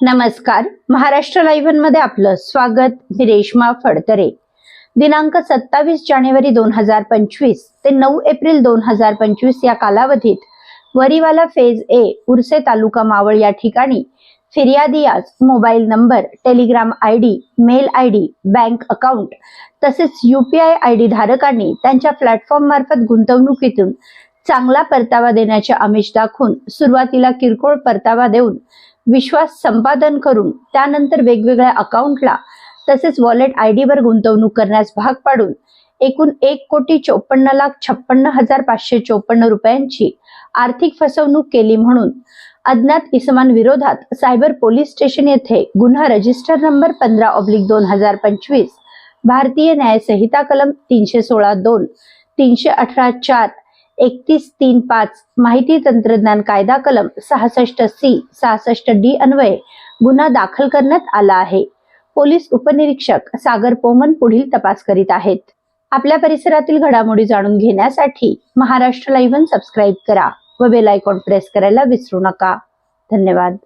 नमस्कार. महाराष्ट्र लाईव्हमध्ये आपलं स्वागत. मी रेश्मा फडतरे. दिनांक सत्तावीस जानेवारी दोन हजार पंचवीस ते नऊ एप्रिल दोन हजार पंचवीस या कालावधीत वरीवाला फेज ए उर्से तालुका मावळ या ठिकाणी फिर्यादियास mobile number Telegram I D mail I D bank account तसेच युपीआय आय डी धारकांनी त्यांच्या प्लॅटफॉर्म मार्फत गुंतवणुकीतून चांगला परतावा देण्याचे आमिष दाखवून सुरुवातीला किरकोळ परतावा देऊन विश्वास संपादन करून त्यानंतर वेगवेगळ्या अकाउंटला तसेच वॉलेट आय वर गुंतवणूक करण्यास भाग पाडून एकूण एक कोटी चोपन्न लाख छप्पन्न हजार पाचशे चोपन्न रुपयांची आर्थिक फसवणूक केली म्हणून अज्ञात इसमांविरोधात सायबर पोलीस स्टेशन येथे गुन्हा रजिस्टर नंबर पंधरा ऑब्लिक दोन हजार पंचवीस भारतीय न्यायसंहिता कलम तीनशे सोळा दोन तीनशे अठरा चार एकतीस तीन पाच माहिती तंत्रज्ञान कायदा कलम सहासष्ट सी सहासष्ट डी अन्वये गुन्हा दाखल करण्यात आला आहे. पोलीस उपनिरीक्षक सागर पोमन पुढील तपास करीत आहेत. आपल्या परिसरातील घडामोडी जाणून घेण्यासाठी महाराष्ट्र लाईव्ह सबस्क्राईब करा व बेल आयकॉन प्रेस करायला विसरू नका. धन्यवाद.